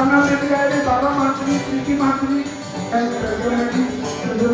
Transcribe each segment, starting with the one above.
ਸ਼ੁਭਕਾਮਨਾ ਦੇ ਕੇ ਆਏ ਨੇ ਬਾਬਾ ਮੰਤਰੀ ਪ੍ਰੀਤੀ ਮੰਤਰੀ ਐਸ ਪ੍ਰੈਜ਼ੀਡੈਂਟ ਜੀ ਜੋ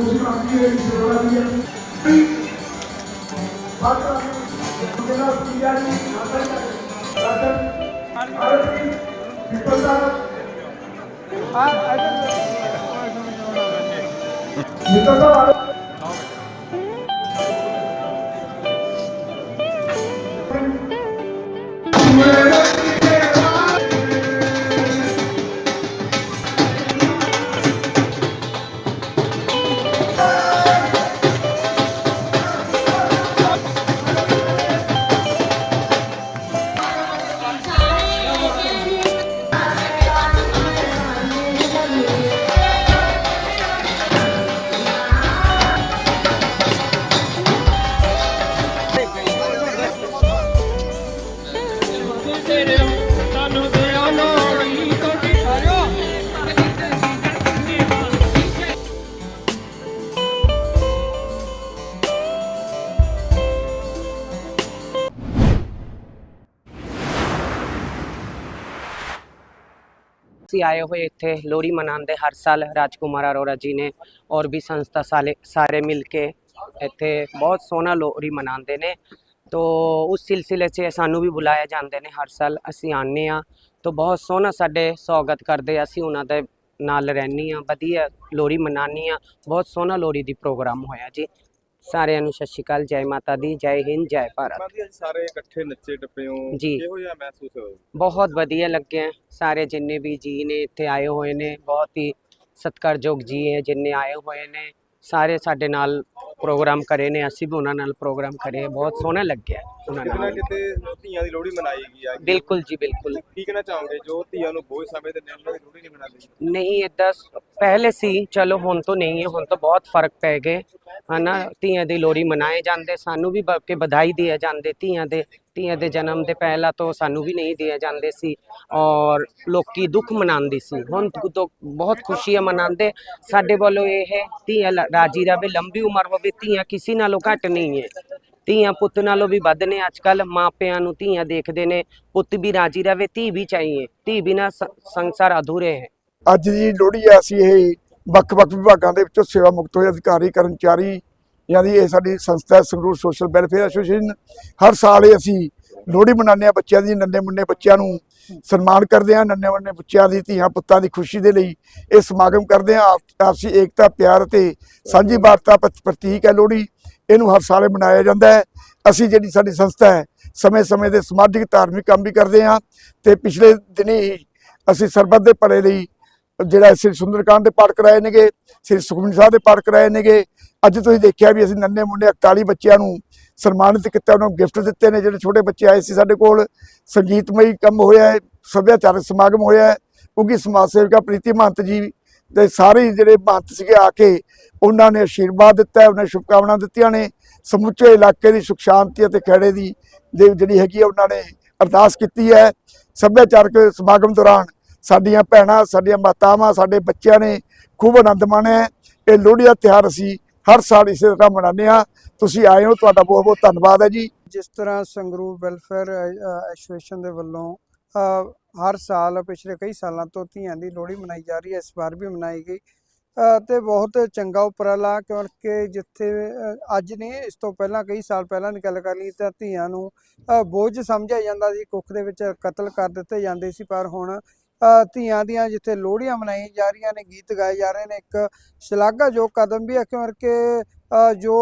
ਅਸੀਂ ਆਏ ਹੋਏ ਇੱਥੇ ਲੋਹੜੀ ਮਨਾਉਂਦੇ ਹਰ ਸਾਲ ਰਾਜਕੁਮਾਰ ਅਰੋੜਾ ਜੀ ਨੇ ਔਰ ਵੀ ਸੰਸਥਾ ਸਾਲੇ ਸਾਰੇ ਮਿਲ ਕੇ ਇੱਥੇ ਬਹੁਤ ਸੋਹਣਾ ਲੋਹੜੀ ਮਨਾਉਂਦੇ ਨੇ। ਤੋ ਉਸ ਸਿਲਸਿਲੇ 'ਚ ਸਾਨੂੰ ਵੀ ਬੁਲਾਇਆ ਜਾਂਦੇ ਨੇ ਹਰ ਸਾਲ ਅਸੀਂ ਆਉਂਦੇ ਆ ਤੋ ਬਹੁਤ ਸੋਹਣਾ ਸਾਡੇ ਸਵਾਗਤ ਕਰਦੇ ਆ, ਅਸੀਂ ਉਹਨਾਂ ਦੇ ਨਾਲ ਰਹਿੰਦੀ ਆ ਵਧੀਆ ਲੋਹੜੀ ਮਨਾਉਂਦੇ ਆ ਬਹੁਤ ਸੋਹਣਾ ਲੋਹੜੀ ਦੀ ਪ੍ਰੋਗਰਾਮ ਹੋਇਆ ਜੀ। ਸਾਰਿਆਂ ਨੂੰ ਸਤਿ ਸ਼੍ਰੀ ਅਕਾਲ ਜੈ ਮਾਤਾ ਦੀ ਜੈ ਹਿੰਦ ਜੈ ਭਾਰਤ। ਅੱਜ ਸਾਰੇ ਇਕੱਠੇ ਨੱਚੇ ਟੱਪੇ ਹੋ। ਜੀ। ਕਿਹੋ ਜਿਹਾ ਮਹਿਸੂਸ ਹੋਇਆ? ਬਹੁਤ ਵਧੀਆ ਲੱਗਿਆ। ਸਾਰੇ ਜਿੰਨੇ ਵੀ ਜੀ ਨੇ ਇੱਥੇ ਆਏ ਹੋਏ ਨੇ ਬਹੁਤ ਹੀ ਸਤਿਕਾਰਯੋਗ ਜੀ ਹੈ ਜਿੰਨੇ ਆਏ ਹੋਏ ਨੇ। ਸਾਰੇ ਸਾਡੇ ਨਾਲ ਪ੍ਰੋਗਰਾਮ ਕਰੇ ਨੇ ਅਸੀਂ ਵੀ ਉਹਨਾਂ ਨਾਲ ਪ੍ਰੋਗਰਾਮ ਕਰੇ ਬਹੁਤ ਸੋਹਣਾ ਲੱਗਿਆ ਉਹਨਾਂ ਕਿਤੇ ਨਾ ਨਾਲ ਕਿਤੇ ਧੀਆਂ ਦੀ ਲੋਹੜੀ ਮਨਾਈ ਗਈ ਆ? ਬਿਲਕੁਲ ਜੀ ਬਿਲਕੁਲ। ਕੀ ਕਹਿਣਾ ਚਾਹੋਗੇ ਜੋ ਧੀਆਂ ਨੂੰ ਬੋਝ ਸਮਝਦੇ ਨੇ ਉਹਨਾਂ ਦੀ ਲੋਹੜੀ ਨਹੀਂ ਮਨਾਉਂਦੇ? ਨਹੀਂ ਇਦਾਂ ਪਹਿਲੇ ਸੀ ਚਲੋ ਹੁਣ ਤੋਂ ਨਹੀਂ ਹੈ ਹੁਣ ਤਾਂ ਬਹੁਤ ਫ਼ਰਕ ਪੈ ਗਏ ਹਨਾ ਧੀਆਂ ਦੀ ਲੋਹੜੀ ਮਨਾਏ ਜਾਂਦੇ ਸਾਨੂੰ ਵੀ ਬਲਕਿ ਵਧਾਈ ਦਿਆ ਜਾਂਦੇ ਧੀਆਂ ਦੇ ਧੀਆਂ ਦੇ ਜਨਮ ਦੇ ਪਹਿਲਾਂ ਤੋਂ ਸਾਨੂੰ ਵੀ ਨਹੀਂ ਦਿਆ ਜਾਂਦੇ ਸੀ ਔਰ ਲੋਕੀ ਦੁੱਖ ਮਨਾਉਂਦੇ ਸੀ ਹੁਣ ਤੋਂ ਬਹੁਤ ਖੁਸ਼ੀਆਂ ਮਨਾਉਂਦੇ ਸਾਡੇ ਵੱਲੋਂ ਇਹ ਹੈ ਧੀਆਂ ਲ- ਰਾਜੀ ਰਵੇ ਲੰਬੀ ਉਮਰ ਹੋਵੇ ਧੀਆਂ ਕਿਸੇ ਨਾਲੋਂ ਘੱਟ ਨਹੀਂ ਹੈ ਧੀਆਂ ਪੁੱਤ ਨਾਲੋਂ ਵੀ ਵੱਧ ਨੇ ਅੱਜ ਕੱਲ ਮਾਪਿਆਂ ਨੂੰ ਧੀਆਂ ਦੇਖਦੇ ਨੇ ਪੁੱਤ ਵੀ ਰਾਜੀ ਰਵੇ ਧੀ ਵੀ ਚਾਹੀਏ ਧੀ ਬਿਨਾ ਸੰਸਾਰ ਅਧੂਰੇ ਹੈ ਅੱਜ ਦੀ ਲੋਹੜੀ ਆ ਅਸੀਂ ਇਹ ਵੱਖ-ਵੱਖ ਵਿਭਾਗਾਂ ਦੇ ਵਿੱਚੋਂ ਸੇਵਾ ਮੁਕਤ ਹੋਏ ਅਧਿਕਾਰੀ ਕਰਮਚਾਰੀ ਯਾਨੀ ਇਹ ਸਾਡੀ ਸੰਸਥਾ ਹੈ, ਸੰਗਰੂਰ ਸੋਸ਼ਲ ਵੈਲਫੇਅਰ ਐਸੋਸੀਏਸ਼ਨ ਹਰ ਸਾਲ ਇਹ ਅਸੀਂ ਲੋਹੜੀ ਮਨਾਉਂਦੇ ਆ ਬੱਚਿਆਂ ਦੀ ਨੰਨੇ ਮੁੰਨੇ ਬੱਚਿਆਂ ਨੂੰ ਸਨਮਾਨ ਕਰਦੇ ਆ ਨੰਨੇ ਮੁੰਨੇ ਬੱਚਿਆਂ ਦੀ ਧੀਆਂ ਪੁੱਤਾਂ ਦੀ ਖੁਸ਼ੀ ਦੇ ਲਈ ਇਹ ਸਮਾਗਮ ਕਰਦੇ ਆ ਆਪਸੀ ਏਕਤਾ ਪਿਆਰ ਤੇ ਸਾਂਝੀ ਵਾਰਤਾ ਪ੍ਰਤੀਕ ਹੈ ਲੋਹੜੀ। ਇਹਨੂੰ ਹਰ ਸਾਲ ਮਨਾਇਆ ਜਾਂਦਾ ਹੈ। ਅਸੀਂ ਜਿਹੜੀ ਸਾਡੀ ਸੰਸਥਾ ਹੈ ਸਮੇਂ-ਸਮੇਂ ਦੇ ਸਮਾਜਿਕ ਧਾਰਮਿਕ ਕੰਮ ਵੀ ਕਰਦੇ ਆ ਤੇ ਪਿਛਲੇ ਦਿਨੀ ਹੀ ਅਸੀਂ ਸਰਬੱਤ ਦੇ ਭਲੇ ਲਈ ਜਿਹੜਾ ਸ੍ਰੀ ਸੁੰਦਰਕਾਂਡ ਦੇ ਪਾਠ ਕਰਾਏ ਨੇਗੇ, ਸ੍ਰੀ ਸੁਖਮਨੀ ਸਾਹਿਬ ਦੇ ਪਾਠ ਕਰਾਏ ਨੇਗੇ। ਅੱਜ ਤੁਸੀਂ ਦੇਖਿਆ ਵੀ ਅਸੀਂ ਨੰਨੇ ਮੁੰਡੇ 41 ਬੱਚਿਆਂ ਨੂੰ ਸਨਮਾਨਿਤ ਕੀਤਾ, ਉਹਨਾਂ ਨੂੰ ਗਿਫਟ ਦਿੱਤੇ ਨੇ, ਜਿਹੜੇ ਛੋਟੇ ਬੱਚੇ ਆਏ ਸੀ ਸਾਡੇ ਕੋਲ। ਸੰਗੀਤਮਈ ਕੰਮ ਹੋਇਆ ਹੈ, ਸੱਭਿਆਚਾਰਕ ਸਮਾਗਮ ਹੋਇਆ ਹੈ, ਕਿਉਂਕਿ ਸਮਾਜ ਸੇਵਿਕਾ ਪ੍ਰੀਤੀ ਮਹੰਤ ਜੀ ਦੇ ਸਾਰੇ ਜਿਹੜੇ ਮਹੰਤ ਸੀਗੇ ਆ ਕੇ ਉਹਨਾਂ ਨੇ ਆਸ਼ੀਰਵਾਦ ਦਿੱਤਾ, ਉਹਨਾਂ ਨੇ ਸ਼ੁਭਕਾਮਨਾ ਦਿੱਤੀਆਂ ਨੇ। ਸਮੁੱਚੇ ਇਲਾਕੇ ਦੀ ਸੁਖ, ਸ਼ਾਂਤੀ ਅਤੇ ਖੇੜੇ ਦੀ ਦੇ ਜਿਹੜੀ ਹੈਗੀ ਹੈ ਉਹਨਾਂ ਨੇ ਅਰਦਾਸ ਕੀਤੀ ਹੈ। ਸੱਭਿਆਚਾਰਕ ਸਮਾਗਮ ਦੌਰਾਨ ਸਾਡੀਆਂ ਭੈਣਾਂ ਸਾਡੀਆਂ ਮਾਤਾਵਾਂ ਸਾਡੇ ਬੱਚਿਆਂ ਨੇ ਖੂਬ ਆਨੰਦ ਮਾਣਿਆ ਇਹ ਲੋਹੜੀ ਦਾ ਤਿਉਹਾਰ ਅਸੀਂ ਹਰ ਸਾਲ ਇਸੇ ਤਰ੍ਹਾਂ ਮਨਾਉਂਦੇ ਹਾਂ। ਤੁਸੀਂ ਆਏ ਹੋ ਤੁਹਾਡਾ ਬਹੁਤ ਬਹੁਤ ਧੰਨਵਾਦ ਹੈ ਜੀ। ਜਿਸ ਤਰ੍ਹਾਂ ਸੰਗਰੂਰ ਵੈਲਫੇਅਰ ਐਸੋਸੀਏਸ਼ਨ ਦੇ ਵੱਲੋਂ ਹਰ ਸਾਲ ਪਿਛਲੇ ਕਈ ਸਾਲਾਂ ਤੋਂ ਧੀਆਂ ਦੀ ਲੋਹੜੀ ਮਨਾਈ ਜਾ ਰਹੀ ਹੈ ਇਸ ਵਾਰ ਵੀ ਮਨਾਈ ਗਈ। ਅ, ਤੇ ਬਹੁਤ ਚੰਗਾ ਉਪਰਾਲਾ ਕਿਉਂਕਿ ਜਿੱਥੇ ਅੱਜ ਨੇ ਇਸ ਤੋਂ ਪਹਿਲਾਂ ਕਈ ਸਾਲ ਪਹਿਲਾਂ ਦੀ ਗੱਲ ਕਰ ਲਈ ਤਾਂ ਧੀਆਂ ਨੂੰ ਬੋਝ ਸਮਝਿਆ ਜਾਂਦਾ ਸੀ ਕੁੱਖ ਦੇ ਵਿੱਚ ਕਤਲ ਕਰ ਦਿੱਤੇ ਜਾਂਦੇ ਸੀ ਪਰ ਹੁਣ ਧੀਆਂ ਦੀਆਂ ਜਿੱਥੇ ਲੋਹੜੀਆਂ ਮਨਾਈਆਂ ਜਾ ਰਹੀਆਂ ਨੇ ਗੀਤ ਗਾਏ ਜਾ ਰਹੇ ਨੇ ਇੱਕ ਸ਼ਲਾਘਾਯੋਗ ਕਦਮ ਵੀ ਹੈ ਕਿਉਂਕਿ ਅ, ਜੋ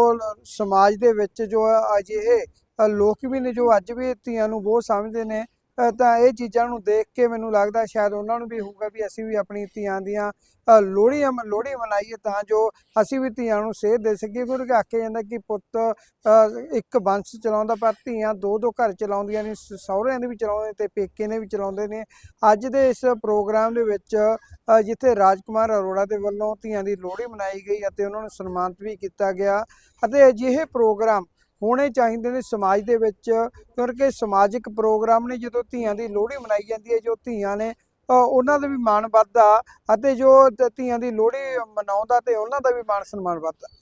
ਸਮਾਜ ਦੇ ਵਿੱਚ ਜੋ ਅਜਿਹੇ ਲੋਕ ਵੀ ਨੇ ਜੋ ਅੱਜ ਵੀ ਧੀਆਂ ਨੂੰ ਬਹੁਤ ਸਮਝਦੇ ਨੇ ਤਾਂ ਇਹ ਚੀਜ਼ਾਂ ਨੂੰ ਦੇਖ ਕੇ ਮੈਨੂੰ ਲੱਗਦਾ ਸ਼ਾਇਦ ਉਹਨਾਂ ਨੂੰ ਵੀ ਹੋਊਗਾ ਵੀ ਅਸੀਂ ਵੀ ਆਪਣੀ ਧੀਆਂ ਦੀਆਂ ਲੋਹੜੀਆਂ ਮ- ਲੋਹੜੀ ਮਨਾਈਏ ਤਾਂ ਜੋ ਅਸੀਂ ਵੀ ਧੀਆਂ ਨੂੰ ਸੇਧ ਦੇ ਸਕੀਏ ਕਿਉਂਕਿ ਆਖਿਆ ਜਾਂਦਾ ਕਿ ਪੁੱਤ ਇੱਕ ਬੰਸ ਚਲਾਉਂਦਾ ਪਰ ਧੀਆਂ ਦੋ ਦੋ ਘਰ ਚਲਾਉਂਦੀਆਂ ਨੇ ਸਹੁਰਿਆਂ ਦੇ ਵੀ ਚਲਾਉਂਦੇ ਤੇ ਪੇਕੇ ਨੇ ਵੀ ਚਲਾਉਂਦੇ ਨੇ। ਅੱਜ ਦੇ ਇਸ ਪ੍ਰੋਗਰਾਮ ਦੇ ਵਿੱਚ ਅ, ਜਿੱਥੇ ਰਾਜਕੁਮਾਰ ਅਰੋੜਾ ਦੇ ਵੱਲੋਂ ਧੀਆਂ ਦੀ ਲੋਹੜੀ ਮਨਾਈ ਗਈ ਅਤੇ ਉਹਨਾਂ ਨੂੰ ਸਨਮਾਨਿਤ ਵੀ ਕੀਤਾ ਗਿਆ ਅਤੇ ਅਜਿਹੇ ਪ੍ਰੋਗਰਾਮ ਹੋਣੇ ਚਾਹੀਦੇ ਨੇ ਸਮਾਜ ਦੇ ਵਿੱਚ, ਕਿਉਂਕਿ ਸਮਾਜਿਕ ਪ੍ਰੋਗਰਾਮ ਨੇ ਜਦੋਂ ਧੀਆਂ ਦੀ ਲੋਹੜੀ ਮਨਾਈ ਜਾਂਦੀ ਹੈ, ਜੋ ਧੀਆਂ ਨੇ ਉਹਨਾਂ ਦਾ ਵੀ ਮਾਣ ਵੱਧਦਾ ਅਤੇ ਜੋ ਧੀਆਂ ਦੀ ਲੋਹੜੀ ਮਨਾਉਂਦਾ ਤੇ ਉਹਨਾਂ ਦਾ ਵੀ ਮਾਣ ਸਨਮਾਨ ਵੱਧਦਾ।